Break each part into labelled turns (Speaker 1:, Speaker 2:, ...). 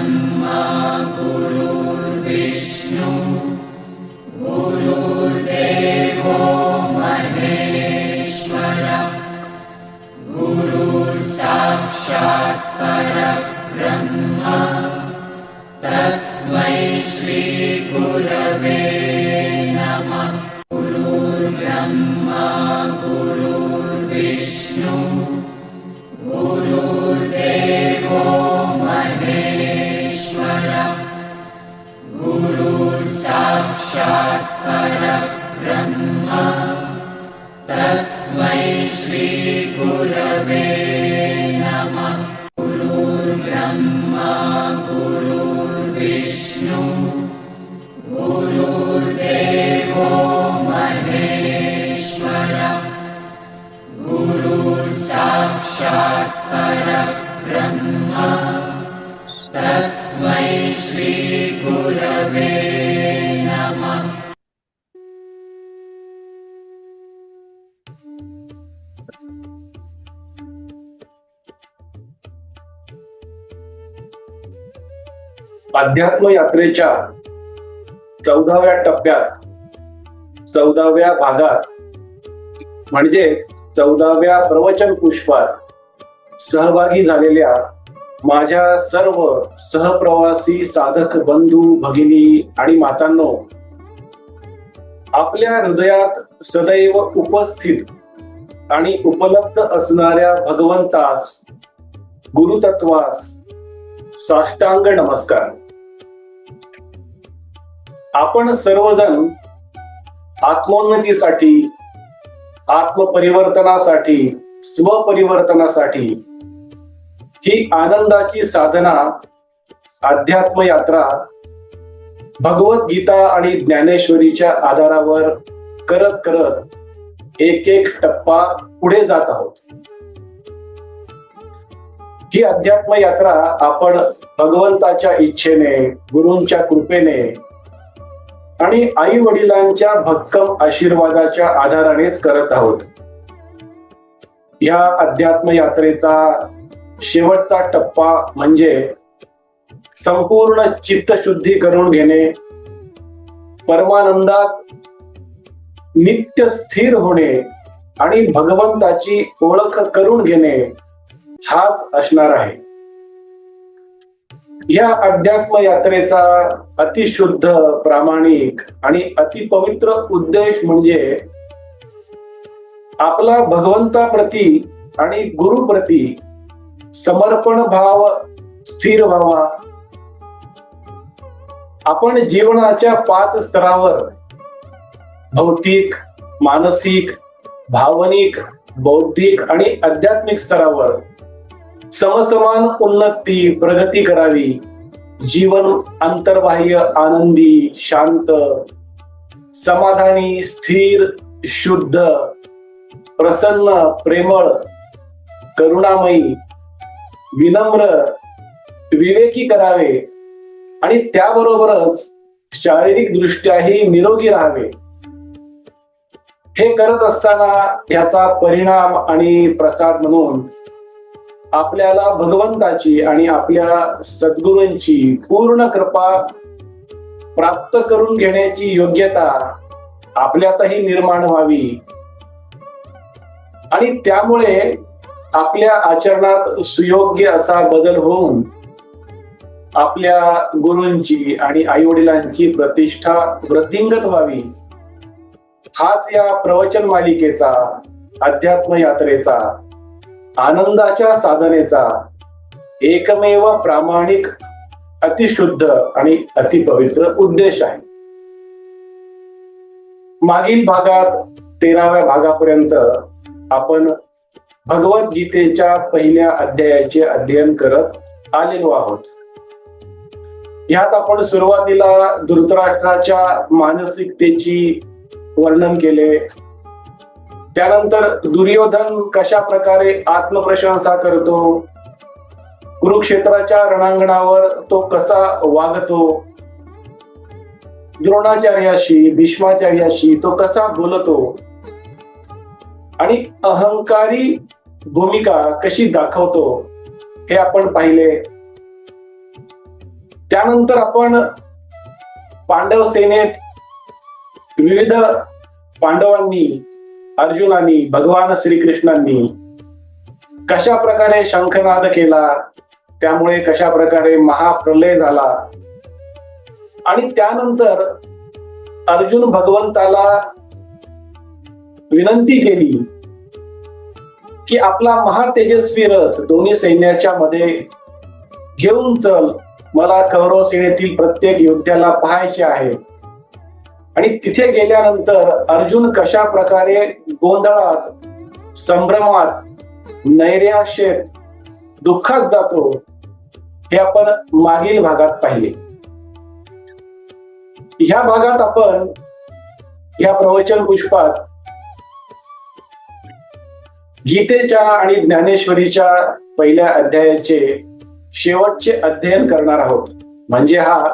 Speaker 1: Brahma.
Speaker 2: अध्यात्म यात्रेच्या चौदाव्या टप्प्यात चौदाव्या भागात म्हणजे चौदाव्या प्रवचन पुष्पात सहभागी झालेल्या माझ्या सर्व सहप्रवासी साधक बंधू भगिनी आणि मातांनो आपल्या हृदयात सदैव उपस्थित आणि उपलब्ध असणाऱ्या भगवंतास गुरुतत्वास साष्टांग नमस्कार. आपण सर्वजण आत्मोन्नतीसाठी आत्मपरिवर्तनासाठी स्वपरिवर्तनासाठी ही आनंदाची साधना अध्यात्म यात्रा भगवद्गीता आणि ज्ञानेश्वरीच्या आधारावर करत करत एक एक टप्पा पुढे जात आहोत. ही अध्यात्म यात्रा आपण भगवंताच्या इच्छेने गुरूंच्या कृपेने आणि आई वडिलांच्या भक्कम आशीर्वादाच्या आधारानेच करत आहोत. या अध्यात्म यात्रेचा शेवटचा टप्पा म्हणजे संपूर्ण चित्तशुद्धी करून घेणे परमानंदात नित्य स्थिर होणे आणि भगवंताची ओळख करून घेणे हाच असणार आहे. या अध्यात्म यात्रेचा अतिशुद्ध प्रामाणिक आणि अतिपवित्र उद्देश म्हणजे आपला भगवंताप्रती आणि गुरुप्रती समर्पण भाव स्थिर व्हावा. आपण जीवनाच्या पाच स्तरावर भौतिक मानसिक भावनिक बौद्धिक आणि आध्यात्मिक स्तरावर समसमान उन्नती प्रगती करावी. जीवन अंतर्बाह्य आनंदी शांत. समाधानी स्थिर शुद्ध. प्रसन्न प्रेमळ करुणामयी. विनम्र विवेकी करावे. आणि त्याबरोबरच शारीरिक दृष्ट्याही निरोगी राहावे. हे करत असताना याचा परिणाम आणि प्रसाद म्हणून आपल्याला भगवंताची आणि आपल्या सद्गुरूंची पूर्ण कृपा प्राप्त करून घेण्याची योग्यता आपल्यातही निर्माण व्हावी. आणि त्यामुळे आपल्या आचरणात सुयोग्य असा बदल होऊन आपल्या गुरूंची आणि आई वडिलांची प्रतिष्ठा वृद्धिंगत व्हावी. हाच या प्रवचन मालिकेचा अध्यात्म यात्रेचा आनंदाच्या साधनेचा एकमेव प्रामाणिक अतिशुद्ध आणि अतिपवित्र उद्देश आहे. मागील भागात तेराव्या भागापर्यंत आपण भगवद्गीतेच्या पहिल्या अध्यायाचे अध्ययन करत आलेलो आहोत. यात आपण सुरुवातीला धृतराष्ट्राच्या मानसिकतेची वर्णन केले. त्यानंतर दुर्योधन कशा प्रकारे आत्मप्रशंसा करतो? कुरुक्षेत्राच्या रणांगणावर तो कसा वागतो? द्रोणाचार्याशी भीष्माचार्याशी तो कसा बोलतो? आणि अहंकारी भूमिका कशी दाखवतो? हे आपण पाहिले. त्यानंतर आपण पांडव सेनेत विविध पांडवांनी अर्जुनांनी भगवान श्रीकृष्णांनी कशा प्रकारे शंखनाद केला त्यामुळे कशा प्रकारे महाप्रलय झाला? आणि त्यानंतर अर्जुन भगवंताला विनंती केली की आपला महातेजस्वी रथ दोन्ही सैन्याच्या मध्ये घेऊन चल. मला कौरव सेनेतील प्रत्येक योद्ध्याला पाहायचे आहे. आणि तिथे गेल्यानंतर अर्जुन कशा प्रकारे गोंधळात संभ्रमात नैराश्येत दुःखात जातो हे आपण मागील भागात पाहिले. ह्या भागात आपण या प्रवचन पुष्पात गीतेच्या आणि ज्ञानेश्वरीच्या पहिल्या अध्यायाचे शेवटचे अध्ययन करणार आहोत. म्हणजे हा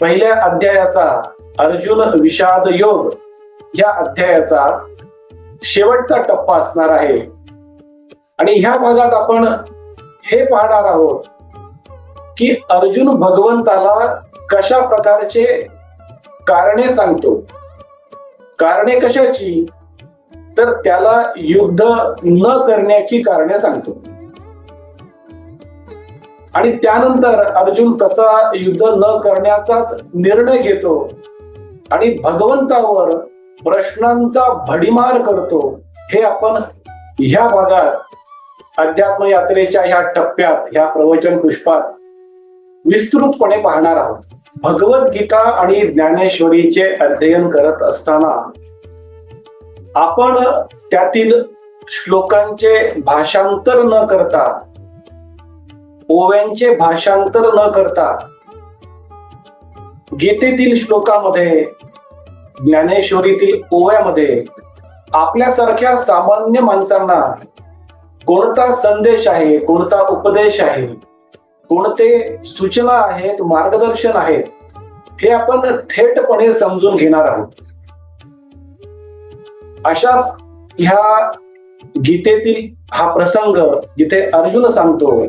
Speaker 2: पहिल्या अध्यायाचा अर्जुन विषाद योग या अध्यायाचा शेवटचा टप्पा असणार आहे. आणि ह्या भागात आपण हे पाहणार आहोत की अर्जुन भगवंताला कशा प्रकारचे कारणे सांगतो. कारणे कशाची? तर त्याला युद्ध न करण्याची कारणे सांगतो. आणि त्यानंतर अर्जुन कसा युद्ध न करण्याचाच निर्णय घेतो. आणि भगवंतावर प्रश्नांचा भडीमार करतो. हे आपण ह्या भागात अध्यात्म यात्रेच्या ह्या टप्प्यात ह्या प्रवचन पुष्पात विस्तृतपणे पाहणार आहोत. भगवद्गीता आणि ज्ञानेश्वरीचे अध्ययन करत असताना आपण त्यातील श्लोकांचे भाषांतर न करता ओव्यांचे भाषांतर न करता गीतेतील श्लोकामध्ये ज्ञानेश्वरीतील ओव्यामध्ये आपल्यासारख्या सामान्य माणसांना कोणता संदेश आहे कोणता उपदेश आहे कोणते सूचना आहेत मार्गदर्शन आहेत हे आपण थेटपणे समजून घेणार आहोत. अशाच ह्या गीतेतील हा प्रसंग जिथे अर्जुन सांगतो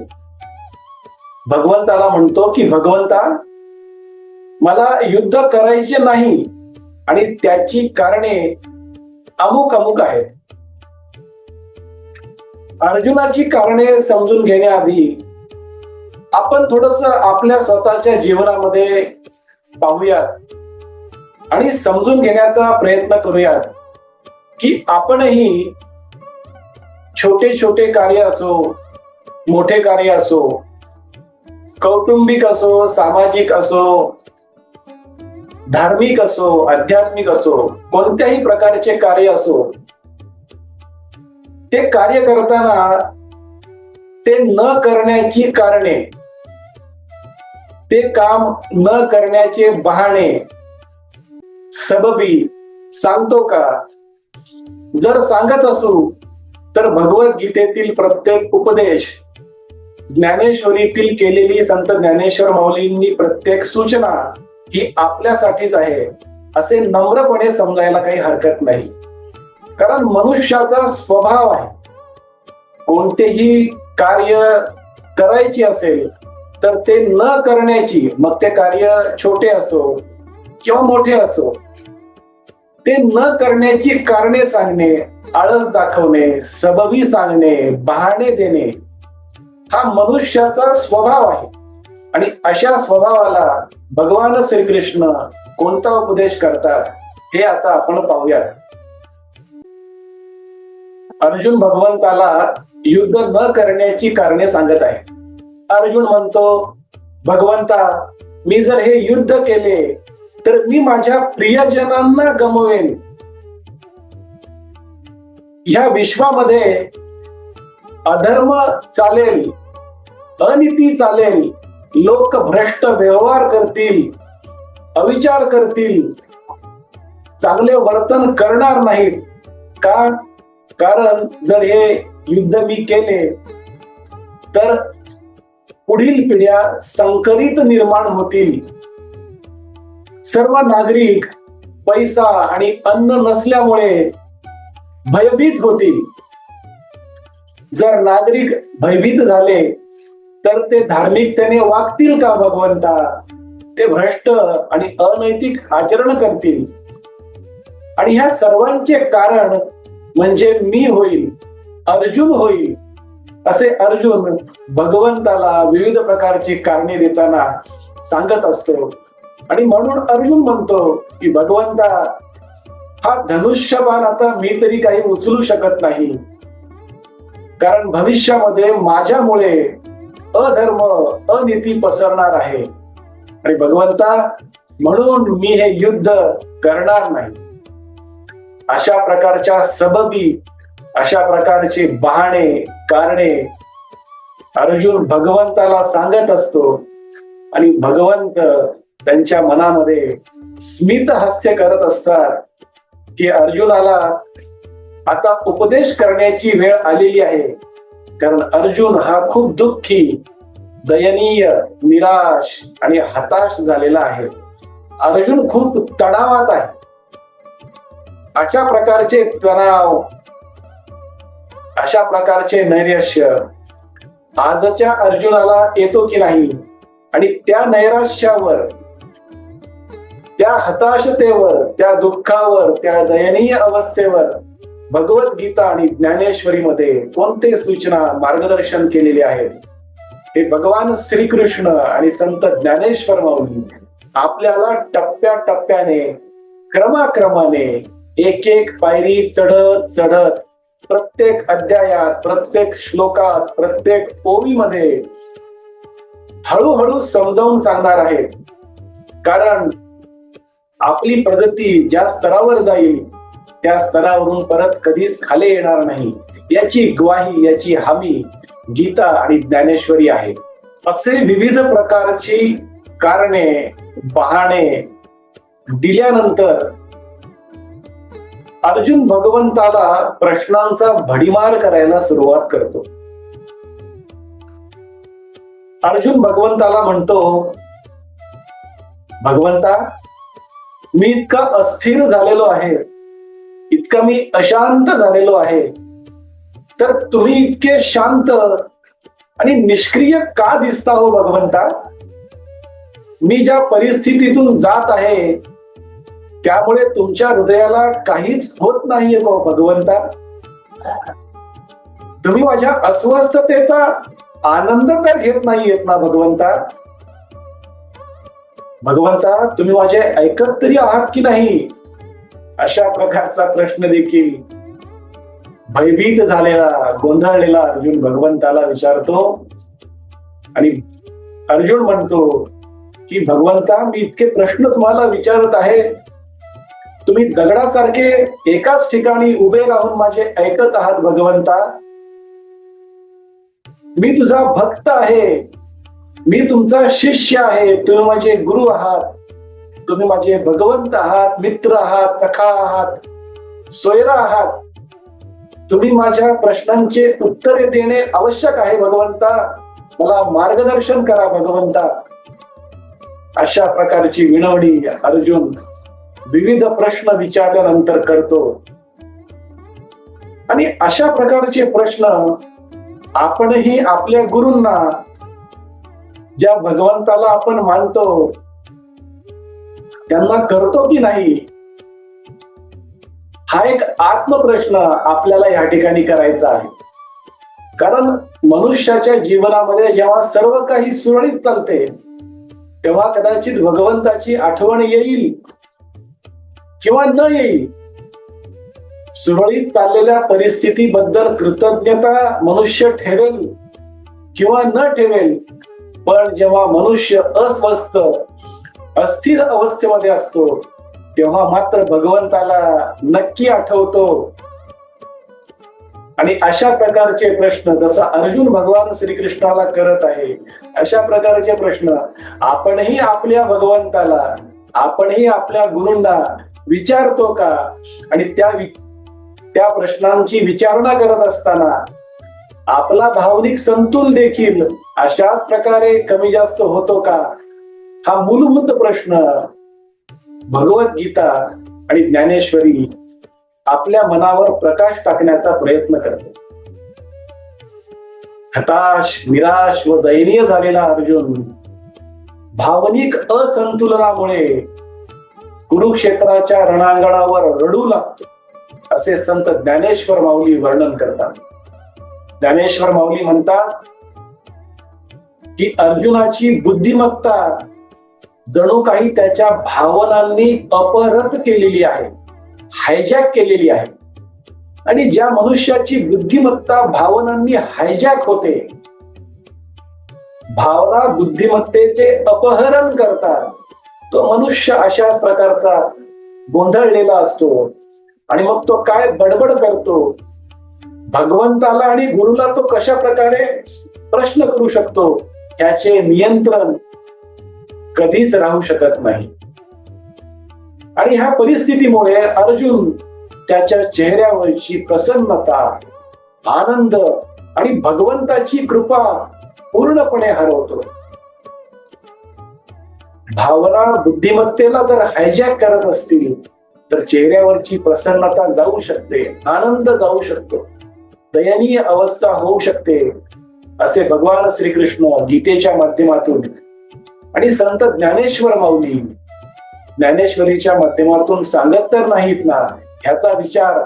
Speaker 2: भगवंताला म्हणतो की भगवंता मला युद्ध करायचे नाही. आणि त्याची कारणे अमुक अमुक आहेत. अर्जुनाची कारणे समजून घेण्याआधी आपण थोडस आपल्या स्वतःच्या जीवनामध्ये पाहूयात. आणि समजून घेण्याचा प्रयत्न करूयात की आपणही छोटे छोटे कार्य असो मोठे कार्य असो कौटुंबिक असो सामाजिक असो धार्मिक असो आध्यात्मिक असो कोणत्याही प्रकारचे कार्य असो ते कार्य करताना ते न करण्याची कारणे ते काम न करण्याचे बहाणे सबबी सांगतो का? जर सांगत असू तर भगवद्गीतेतील प्रत्येक उपदेश ज्ञानेश्वरीतील केलेली संत ज्ञानेश्वर माऊलींनी प्रत्येक सूचना ही आपल्यासाठीच आहे असे नम्रपणे समजायला काही हरकत नाही. कारण मनुष्याचा स्वभाव आहे. कोणतेही कार्य करायची असेल तर ते न करण्याची मग ते कार्य छोटे असो किंवा मोठे असो ते न करण्याची कारणे सांगणे आळस दाखवणे सबबी सांगणे बहाणे देणे हा मनुष्याचा स्वभाव आहे. आणि अशा स्वभावाला भगवान श्रीकृष्ण कोणता उपदेश करतात हे आता आपण पाहूयात. अर्जुन भगवंताला युद्ध न करण्याची कारणे सांगत आहे. अर्जुन म्हणतो भगवंता मी जर हे युद्ध केले तर मी माझ्या प्रियजनांना गमवेन. ह्या विश्वामध्ये अधर्म चालेल अनिती चालेल लोक भ्रष्ट व्यवहार करतील अविचार करतील चांगले वर्तन करणार नाहीत. का? कारण जर हे युद्ध मी केले तर पुढील पिढ्या संकरित निर्माण होतील. सर्व नागरिक पैसा आणि अन्न नसल्यामुळे भयभीत होतील. जर नागरिक भयभीत झाले तर ते धार्मिकतेने वागतील का भगवंता? ते भ्रष्ट आणि अनैतिक आचरण करतील. आणि ह्या सर्वांचे कारण म्हणजे मी होईल अर्जुन होईल असे अर्जुन भगवंताला विविध प्रकारची कारणे देताना सांगत असतो. आणि म्हणून अर्जुन म्हणतो की भगवंता हा धनुष्यबाण आता मी तरी काही उचलू शकत नाही. कारण भविष्यामध्ये माझ्यामुळे अधर्म अनिती पसरणार आहे. आणि भगवंता म्हणून मी हे युद्ध करणार नाही. अशा प्रकारच्या सबबी अशा प्रकारचे बहाणे कारणे अर्जुन भगवंताला सांगत असतो. आणि भगवंत त्यांच्या मनामध्ये स्मित हास्य करत असतात की अर्जुनाला आता उपदेश करण्याची वेळ आलेली आहे. कारण अर्जुन हा खूप दुःखी दयनीय निराश आणि हताश झालेला आहे. अर्जुन खूप तणावात आहे. अशा प्रकारचे तणाव अशा प्रकारचे नैराश्य आजच्या अर्जुनाला येतो की नाही? आणि त्या नैराश्यावर त्या हताशतेवर त्या दुःखावर त्या दयनीय अवस्थेवर भगवद्गीता आणि ज्ञानेश्वरीमध्ये कोणते सूचना मार्गदर्शन केलेले आहेत? हे भगवान श्रीकृष्ण आणि संत ज्ञानेश्वर माऊली आपल्याला टप्प्या टप्प्याने क्रमाक्रमाने एक एक पायरी चढत चढत प्रत्येक अध्यायात प्रत्येक श्लोकात प्रत्येक ओवीमध्ये हळूहळू समजावून सांगणार आहेत. कारण आपली प्रगती ज्या स्तरावर जाईल त्या स्तरावरून परत कधीच खाली येणार नाही. याची ग्वाही याची हमी गीता आणि ज्ञानेश्वरी आहे असे विविध प्रकारची कारणे बहाणे दिल्यानंतर अर्जुन भगवंताला प्रश्नांचा भडीमार करायला सुरुवात करतो. अर्जुन भगवंताला म्हणतो भगवंता मी इतका अस्थिर झालेलो आहे. इतका मी अशांत झालेलो आहे. तर तुम्ही इतके शांत आणि निष्क्रिय का दिसता हो भगवंता? मी ज्या परिस्थितीतून जात आहे त्यामुळे तुमच्या हृदयाला काहीच होत नाहीये को भगवंता. तुम्ही माझ्या अस्वस्थतेचा आनंद तर घेत नाहीयेत ना भगवंता? भगवंता तुम्ही माझे ऐकत तरी आहात की नाही? अशा प्रकारचा प्रश्न देखील भयभीत झालेला गोंधळलेला अर्जुन भगवंताला विचारतो. आणि अर्जुन म्हणतो की भगवंता मी इतके प्रश्न तुम्हाला विचारत आहे. तुम्ही दगडासारखे एकाच ठिकाणी उभे राहून माझे ऐकत आहात भगवंता. मी तुझा भक्त आहे. मी तुमचा शिष्य आहे. तुम्ही माझे गुरु आहात. तुम्ही माझे भगवंत आहात मित्र आहात सखा आहात सोयरा आहात. तुम्ही माझ्या प्रश्नांचे उत्तरे देणे आवश्यक आहे भगवंता. मला मार्गदर्शन करा भगवंता. अशा प्रकारची विनवणी अर्जुन विविध प्रश्न विचारल्यानंतर करतो. आणि अशा प्रकारचे प्रश्न आपणही आपल्या गुरूंना ज्या भगवंताला आपण मानतो त्यांना करतो की नाही? हा एक आत्मप्रश्न आपल्याला या ठिकाणी करायचा आहे. कारण मनुष्याच्या जीवनामध्ये जेव्हा सर्व काही सुरळीत चालते तेव्हा कदाचित भगवंताची आठवण येईल किंवा न येईल. सुरळीत चाललेल्या परिस्थितीबद्दल कृतज्ञता मनुष्य ठेवेल किंवा न ठेवेल पण जेव्हा मनुष्य अस्वस्थ अस्थिर अवस्थेमध्ये असतो. तेव्हा मात्र भगवंताला नक्की आठवतो. आणि अशा प्रकारचे प्रश्न जसा अर्जुन भगवान श्रीकृष्णाला करत आहे अशा प्रकारचे प्रश्न आपणही आपल्या भगवंताला आपणही आपल्या गुरुंना विचारतो का? आणि त्या वि- त्या प्रश्नांची विचारणा करत असताना आपला भावनिक संतुल देखील अशाच प्रकारे कमी जास्त होतो का? हा मूलभूत प्रश्न भगवद्गीता आणि ज्ञानेश्वरी आपल्या मनावर प्रकाश टाकण्याचा प्रयत्न करते हताश निराश व दयनीय झालेला अर्जुन भावनिक असंतुलनामुळे कुरुक्षेत्राच्या रणांगणावर रडू लागतो असे संत ज्ञानेश्वर माऊली वर्णन करतात. ज्ञानेश्वर माऊली म्हणतात की अर्जुनाची बुद्धिमत्ता जणू काही त्याच्या भावनांनी अपहरत केलेली आहे हायजॅक केलेली आहे. आणि ज्या मनुष्याची बुद्धिमत्ता भावनांनी हायजॅक होते भावना बुद्धिमत्तेचे अपहरण करतात. तो मनुष्य अशाच प्रकारचा गोंधळलेला असतो आणि मग तो काय बडबड करतो? भगवंताला आणि गुरुला तो कशा प्रकारे प्रश्न करू शकतो? याचे नियंत्रण कधीच राहू शकत नाही. आणि ह्या परिस्थितीमुळे अर्जुन त्याच्या चेहऱ्यावरची प्रसन्नता आनंद आणि भगवंताची कृपा पूर्णपणे हरवतो. भावना बुद्धिमत्तेला जर हायजॅक करत असतील तर चेहऱ्यावरची प्रसन्नता जाऊ शकते आनंद जाऊ शकतो. दयनीय अवस्था होऊ शकते असे भगवान श्रीकृष्ण गीतेच्या माध्यमातून आणि संत ज्ञानेश्वर माऊली ज्ञानेश्वरीच्या माध्यमातून सांगत तर नाहीत ना ह्याचा विचार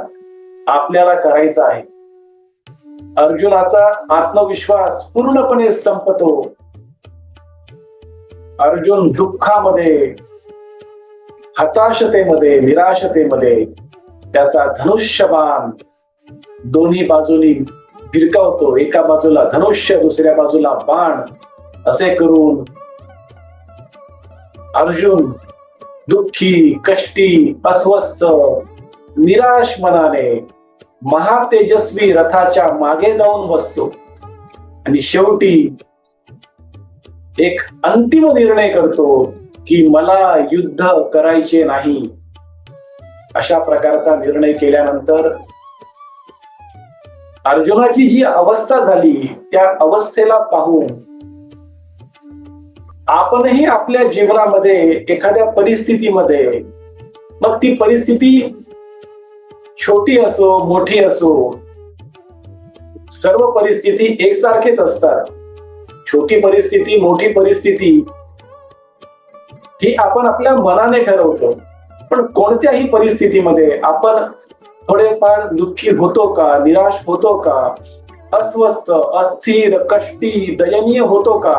Speaker 2: आपल्याला करायचा आहे. अर्जुनाचा आत्मविश्वास पूर्णपणे संपतो. अर्जुन दुःखामध्ये हताशतेमध्ये निराशतेमध्ये त्याचा धनुष्यबाण दोन्ही बाजूनी भिरकावतो. एका बाजूला धनुष्य दुसऱ्या बाजूला बाण असे करून अर्जुन दुःखी कष्टी अस्वस्थ निराश मनाने महातेजस्वी रथाच्या मागे जाऊन बसतो. आणि शेवटी एक अंतिम निर्णय करतो की मला युद्ध करायचे नाही. अशा प्रकारचा निर्णय केल्यानंतर अर्जुनाची जी अवस्था झाली त्या अवस्थेला पाहून आपणही आपल्या जीवनामध्ये एखाद्या परिस्थितीमध्ये मग ती परिस्थिती छोटी असो मोठी असो सर्व परिस्थिती एकसारखेच असतात. छोटी परिस्थिती मोठी परिस्थिती ही आपण आपल्या मनाने ठरवतो. पण कोणत्याही परिस्थितीमध्ये आपण थोडेफार दुःखी होतो का निराश होतो का अस्वस्थ अस्थिर कष्टी दयनीय होतो का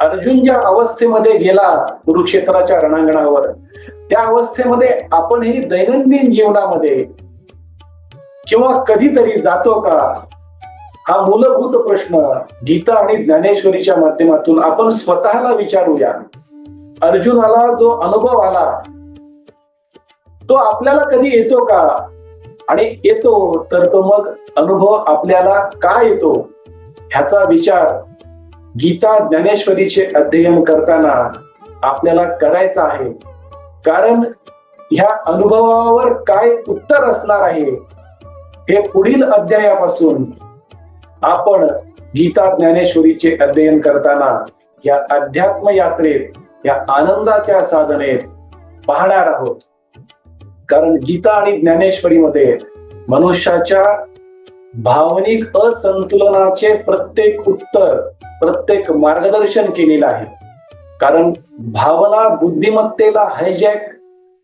Speaker 2: अर्जुन ज्या अवस्थेमध्ये गेला कुरुक्षेत्राच्या रणांगणावर त्या अवस्थेमध्ये आपणही दैनंदिन जीवनामध्ये किंवा कधीतरी जातो का? हा मूलभूत प्रश्न गीता आणि ज्ञानेश्वरीच्या माध्यमातून आपण स्वतःला विचारूया. अर्जुनाला जो अनुभव आला तो आपल्याला कधी येतो का? आणि येतो तर तो मग अनुभव आपल्याला का येतो? ह्याचा विचार गीता ज्ञानेश्वरीचे अध्ययन करताना आपल्याला करायचं आहे. कारण ह्या अनुभवावर काय उत्तर असणार आहे हे पुढील अध्यायापासून आपण गीता ज्ञानेश्वरीचे अध्ययन करताना या अध्यात्म यात्रेत या आनंदाच्या साधनेत पाहणार आहोत. कारण गीता आणि ज्ञानेश्वरीमध्ये मनुष्याच्या भावनिक असंतुलनाचे प्रत्येक उत्तर प्रत्येक मार्गदर्शन केलेलं आहे. कारण भावना बुद्धिमत्तेला हायजॅक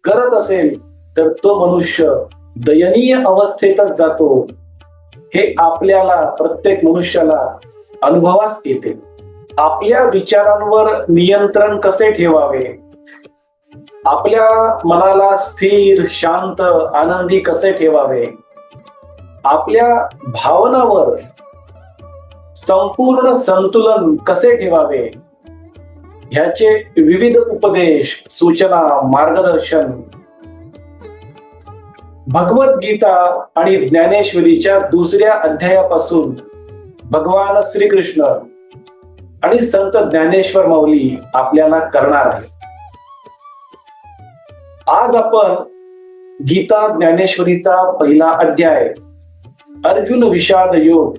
Speaker 2: करत असेल तर तो मनुष्य दयनीय अवस्थेतच जातो. हे आपल्याला प्रत्येक मनुष्याला अनुभवास येते. आपल्या विचारांवर नियंत्रण कसे ठेवावे? आपल्या मनाला स्थिर शांत आनंदी कसे ठेवावे? आपल्या भावनावर संपूर्ण संतुलन कसे ठेवावे? ह्याचे विविध उपदेश सूचना मार्गदर्शन. भगवद्गीता आणि ज्ञानेश्वरीच्या दुसऱ्या अध्यायापासून भगवान श्रीकृष्ण आणि संत ज्ञानेश्वर माऊली आपल्याला करणार आहे आज आपण गीता ज्ञानेश्वरीचा पहिला अध्याय अर्जुन विषाद योग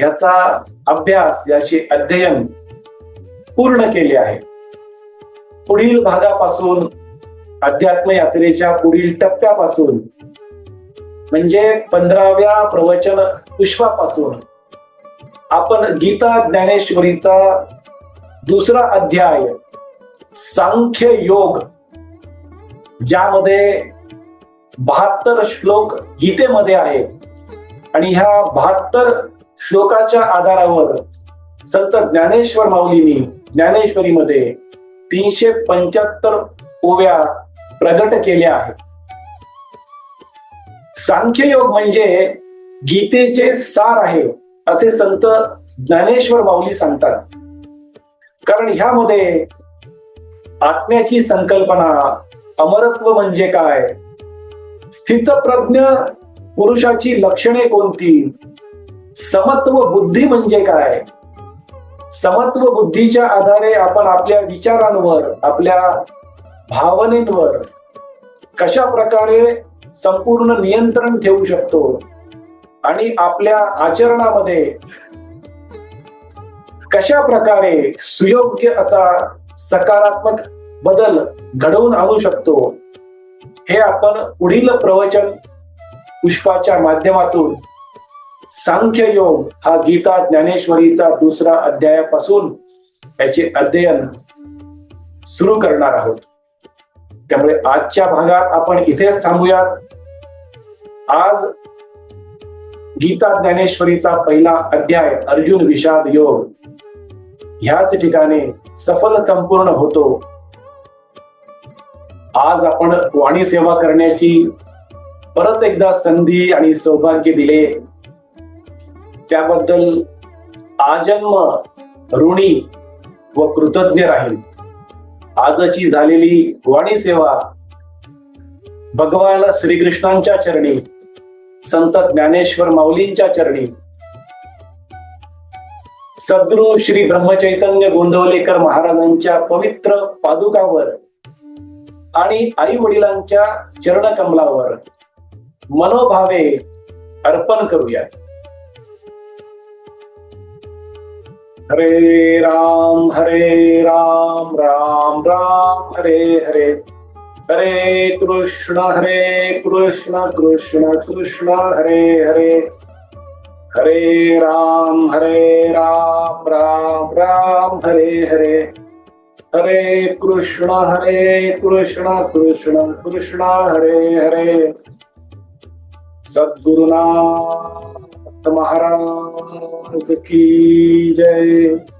Speaker 2: याचा अभ्यास याचे अध्ययन पूर्ण केले आहे. पुढील भागापासून अध्यात्म यात्रेच्या पुढील टप्प्यापासून म्हणजे पंधराव्या प्रवचन पुष्पापासून आपण गीता ज्ञानेश्वरीचा दुसरा अध्याय सांख्य योग ज्यामध्ये बहात्तर श्लोक गीतेमध्ये आहे. आणि ह्या बहात्तर श्लोकाच्या आधारावर संत ज्ञानेश्वर माऊलींनी ज्ञानेश्वरीमध्ये तीनशे पंच्याहत्तर ओव्या प्रगट केल्या आहेत. सांख्ययोग म्हणजे गीतेचे सार आहे असे संत ज्ञानेश्वर माऊली सांगतात. कारण ह्यामध्ये आत्म्याची संकल्पना अमरत्व म्हणजे काय? स्थितप्रज्ञ पुरुषाची लक्षणे कोणती? समत्व बुद्धी म्हणजे काय? समत्व बुद्धीच्या आधारे आपण आपल्या विचारांवर आपल्या भावनेवर कशा प्रकारे संपूर्ण नियंत्रण ठेवू शकतो? आणि आपल्या आचरणामध्ये कशा प्रकारे सुयोग्य असा सकारात्मक बदल घडवून आणू शकतो? हे आपण पुढील प्रवचन पुष्पाच्या माध्यमातून सांख्य योग हा गीता ज्ञानेश्वरीचा दुसरा अध्यायापासून याचे अध्ययन सुरू करणार आहोत. त्यामुळे आजच्या भागात आपण इथेच थांबूयात. आज गीता ज्ञानेश्वरीचा पहिला अध्याय अर्जुन विषाद योग. ह्याच ठिकाणी सफल संपूर्ण होतो. आज आपण वाणी सेवा करण्याची परत एकदा संधी आणि सौभाग्य दिले. त्याबद्दल आजन्म ऋणी व कृतज्ञ राहील. आजची झालेली वाणी सेवा भगवान श्रीकृष्णांच्या चरणी संत ज्ञानेश्वर माऊलींच्या चरणी. सद्गुरु श्री ब्रह्मचैतन्य गोंधवलेकर महाराजांच्या पवित्र पादुकावर आणि आई वडिलांच्या चरणकमलावर मनोभावे अर्पण करूया हरे राम हरे राम राम राम हरे हरे। हरे कृष्ण हरे कृष्ण कृष्ण कृष्ण हरे हरे। हरे राम हरे राम राम राम हरे हरे। हरे कृष्ण हरे कृष्ण कृष्ण कृष्ण हरे हरे। सद्गुरुना महाराज की जय।